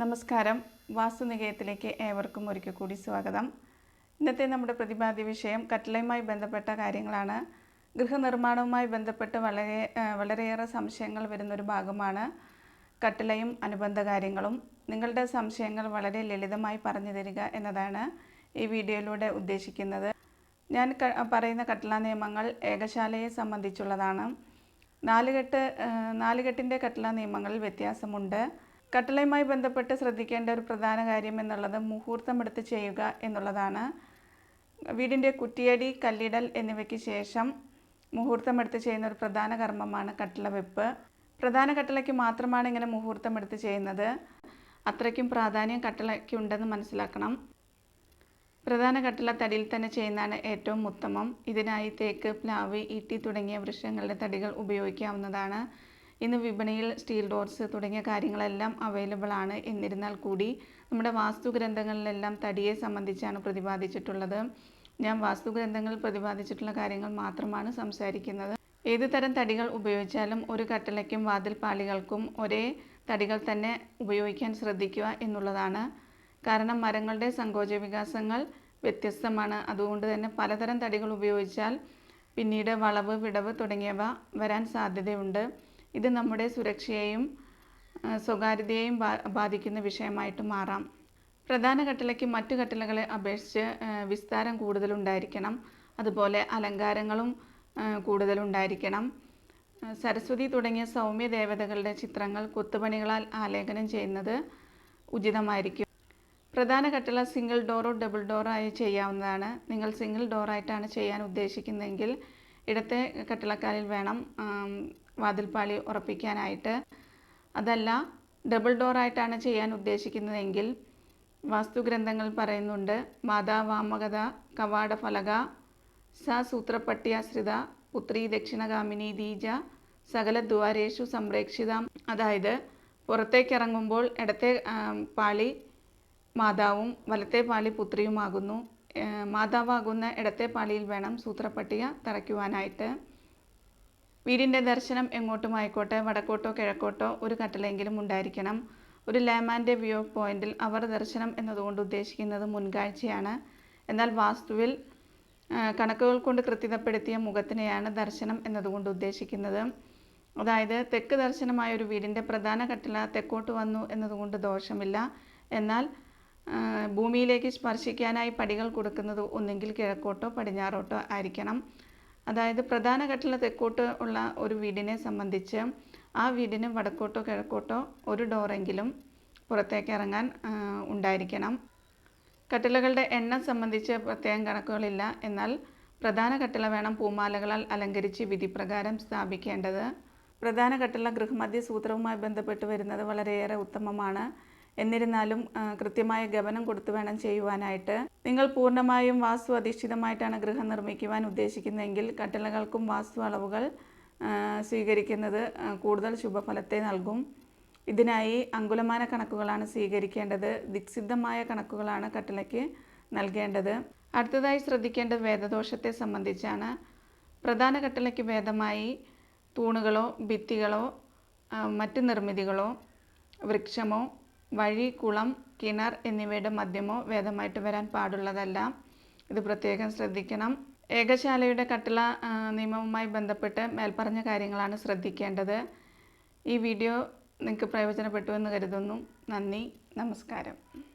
നമസ്കാരം. വാസ്തുനികയത്തിലേക്ക് ഏവർക്കും ഒരിക്കൽ കൂടി സ്വാഗതം. ഇന്നത്തെ നമ്മുടെ പ്രതിപാദ്യ വിഷയം കട്ടിലയുമായി ബന്ധപ്പെട്ട കാര്യങ്ങളാണ്. ഗൃഹനിർമ്മാണവുമായി ബന്ധപ്പെട്ട് വളരെ വളരെയേറെ സംശയങ്ങൾ വരുന്നൊരു ഭാഗമാണ് കട്ടിലയും അനുബന്ധ കാര്യങ്ങളും. നിങ്ങളുടെ സംശയങ്ങൾ വളരെ ലളിതമായി പറഞ്ഞു തരിക എന്നതാണ് ഈ വീഡിയോയിലൂടെ ഉദ്ദേശിക്കുന്നത്. ഞാൻ പറയുന്ന കട്ടില നിയമങ്ങൾ ഏകശാലയെ സംബന്ധിച്ചുള്ളതാണ്. നാലുകെട്ട് നാലുകെട്ടിന്റെ കട്ടില നിയമങ്ങളിൽ വ്യത്യാസമുണ്ട്. കട്ടിലയുമായി ബന്ധപ്പെട്ട് ശ്രദ്ധിക്കേണ്ട ഒരു പ്രധാന കാര്യം എന്നുള്ളത് മുഹൂർത്തമെടുത്ത് ചെയ്യുക എന്നുള്ളതാണ്. വീടിന്റെ കുറ്റിയടി കല്ലിടൽ എന്നിവയ്ക്ക് ശേഷം മുഹൂർത്തമെടുത്ത് ചെയ്യുന്ന ഒരു പ്രധാന കർമ്മമാണ് കട്ടള വെപ്പ്. പ്രധാന കട്ടളയ്ക്ക് മാത്രമാണ് ഇങ്ങനെ മുഹൂർത്തമെടുത്ത് ചെയ്യുന്നത്. അത്രയ്ക്കും പ്രാധാന്യം കട്ടിലയ്ക്ക് ഉണ്ടെന്ന് മനസ്സിലാക്കണം. പ്രധാന കട്ടില തടിയിൽ തന്നെ ചെയ്യുന്നതാണ് ഏറ്റവും ഉത്തമം. ഇതിനായി തേക്ക് പ്ലാവ് ഈട്ടി തുടങ്ങിയ വൃക്ഷങ്ങളുടെ തടികൾ ഉപയോഗിക്കാവുന്നതാണ്. ഇന്ന് വിപണിയിൽ സ്റ്റീൽ ഡോർസ് തുടങ്ങിയ കാര്യങ്ങളെല്ലാം അവൈലബിൾ ആണ് എന്നിരുന്നാൽ കൂടി നമ്മുടെ വാസ്തു ഗ്രന്ഥങ്ങളിലെല്ലാം തടിയെ സംബന്ധിച്ചാണ് പ്രതിപാദിച്ചിട്ടുള്ളത്. ഞാൻ വാസ്തു ഗ്രന്ഥങ്ങളിൽ പ്രതിപാദിച്ചിട്ടുള്ള കാര്യങ്ങൾ മാത്രമാണ് സംസാരിക്കുന്നത്. ഏത് തരം തടികൾ ഉപയോഗിച്ചാലും ഒരു കട്ടിലയ്ക്കും വാതിൽപ്പാളികൾക്കും ഒരേ തടികൾ തന്നെ ഉപയോഗിക്കാൻ ശ്രദ്ധിക്കുക എന്നുള്ളതാണ്. കാരണം മരങ്ങളുടെ സങ്കോച വികാസങ്ങൾ വ്യത്യസ്തമാണ്. അതുകൊണ്ട് തന്നെ പലതരം തടികൾ ഉപയോഗിച്ചാൽ പിന്നീട് വളവ് വിടവ് തുടങ്ങിയവ വരാൻ സാധ്യതയുണ്ട്. ഇത് നമ്മുടെ സുരക്ഷയെയും സ്വകാര്യതയെയും ബാധിക്കുന്ന വിഷയമായിട്ട് മാറാം. പ്രധാന കട്ടിലയ്ക്ക് മറ്റു കട്ടിലകളെ അപേക്ഷിച്ച് വിസ്താരം കൂടുതലുണ്ടായിരിക്കണം. അതുപോലെ അലങ്കാരങ്ങളും കൂടുതലുണ്ടായിരിക്കണം. സരസ്വതി തുടങ്ങിയ സൗമ്യ ദേവതകളുടെ ചിത്രങ്ങൾ കൊത്തുപണികളാൽ ആലേഖനം ചെയ്യുന്നത് ഉചിതമായിരിക്കും. പ്രധാന കട്ടില സിംഗിൾ ഡോറോ ഡബിൾ ഡോറോ ആയി ചെയ്യാവുന്നതാണ്. നിങ്ങൾ സിംഗിൾ ഡോറായിട്ടാണ് ചെയ്യാൻ ഉദ്ദേശിക്കുന്നതെങ്കിൽ ഇടത്തെ കട്ടിളക്കാലിൽ വേണം വാതിൽപ്പാളി ഉറപ്പിക്കാനായിട്ട്. അതല്ല ഡബിൾ ഡോറായിട്ടാണ് ചെയ്യാൻ ഉദ്ദേശിക്കുന്നതെങ്കിൽ വാസ്തുഗ്രന്ഥങ്ങൾ പറയുന്നുണ്ട് മാതാവാമകത കവാടഫലക സ സൂത്രപ്പട്യാശ്രിത പുത്രി ദക്ഷിണകാമിനി ദീജ സകല ദ്വാരേഷു സംപ്രേക്ഷിത. അതായത് പുറത്തേക്കിറങ്ങുമ്പോൾ ഇടത്തെ പാളി മാതാവും വലത്തെ പാളി പുത്രിയുമാകുന്നു. മാതാവാകുന്ന ഇടത്തെ പാളിയിൽ വേണം സൂത്രപ്പട്ടിക തറയ്ക്കുവാനായിട്ട്. വീടിന്റെ ദർശനം എങ്ങോട്ടും ആയിക്കോട്ടെ വടക്കോട്ടോ കിഴക്കോട്ടോ ഒരു കട്ടിലെങ്കിലും ഉണ്ടായിരിക്കണം. ഒരു ലേമാന്റെ വ്യൂ പോയിന്റിൽ അവർ ദർശനം എന്നതുകൊണ്ട് ഉദ്ദേശിക്കുന്നത് മുൻകാഴ്ചയാണ്. എന്നാൽ വാസ്തുവിൽ കണക്കുകൾ കൊണ്ട് കൃത്യതപ്പെടുത്തിയ മുഖത്തിനെയാണ് ദർശനം എന്നതുകൊണ്ട് ഉദ്ദേശിക്കുന്നത്. അതായത് തെക്ക് ദർശനമായ ഒരു വീടിന്റെ പ്രധാന കട്ടില തെക്കോട്ട് വന്നു എന്നതുകൊണ്ട് ദോഷമില്ല. എന്നാൽ ഭൂമിയിലേക്ക് സ്പർശിക്കാനായി പടികൾ കൊടുക്കുന്നത് ഒന്നെങ്കിൽ കിഴക്കോട്ടോ പടിഞ്ഞാറോട്ടോ ആയിരിക്കണം. അതായത് പ്രധാന കട്ടില തെക്കോട്ട് ഉള്ള ഒരു വീടിനെ സംബന്ധിച്ച് ആ വീടിന് വടക്കോട്ടോ കിഴക്കോട്ടോ ഒരു ഡോറെങ്കിലും പുറത്തേക്ക് ഇറങ്ങാൻ ഉണ്ടായിരിക്കണം. കട്ടിലകളുടെ എണ്ണം സംബന്ധിച്ച് പ്രത്യേകം കണക്കുകളില്ല. എന്നാൽ പ്രധാന കട്ടില വേണം പൂമാലകളാൽ അലങ്കരിച്ച് വിധിപ്രകാരം സ്ഥാപിക്കേണ്ടത്. പ്രധാന കട്ടില ഗൃഹമധ്യ സൂത്രവുമായി ബന്ധപ്പെട്ട് വരുന്നത് വളരെയേറെ ഉത്തമമാണ്. എന്നിരുന്നാലും കൃത്യമായ ഗമനം കൊടുത്തു വേണം ചെയ്യുവാനായിട്ട്. നിങ്ങൾ പൂർണമായും വാസ്തു അധിഷ്ഠിതമായിട്ടാണ് ഗൃഹം നിർമ്മിക്കുവാൻ ഉദ്ദേശിക്കുന്നതെങ്കിൽ കട്ടിലകൾക്കും വാസ്തു അളവുകൾ സ്വീകരിക്കുന്നത് കൂടുതൽ ശുഭഫലത്തെ നൽകും. ഇതിനായി അങ്കുലമാന കണക്കുകളാണ് സ്വീകരിക്കേണ്ടത്. ദിക്സിദ്ധമായ കണക്കുകളാണ് കട്ടിലയ്ക്ക് നൽകേണ്ടത്. അടുത്തതായി ശ്രദ്ധിക്കേണ്ടത് വേദദോഷത്തെ സംബന്ധിച്ചാണ്. പ്രധാന കട്ടിലയ്ക്ക് വേദമായി തൂണുകളോ ഭിത്തികളോ മറ്റ് നിർമ്മിതികളോ വൃക്ഷമോ വഴി കുളം കിണർ എന്നിവയുടെ മധ്യമോ വേദമായിട്ട് വരാൻ പാടുള്ളതല്ല. ഇത് പ്രത്യേകം ശ്രദ്ധിക്കണം. ഏകശാലയുടെ കട്ടിള നിയമവുമായി ബന്ധപ്പെട്ട് മേൽപ്പറഞ്ഞ കാര്യങ്ങളാണ് ശ്രദ്ധിക്കേണ്ടത്. ഈ വീഡിയോ നിങ്ങൾക്ക് പ്രയോജനപ്പെട്ടു എന്ന് കരുതുന്നു. നന്ദി. നമസ്കാരം.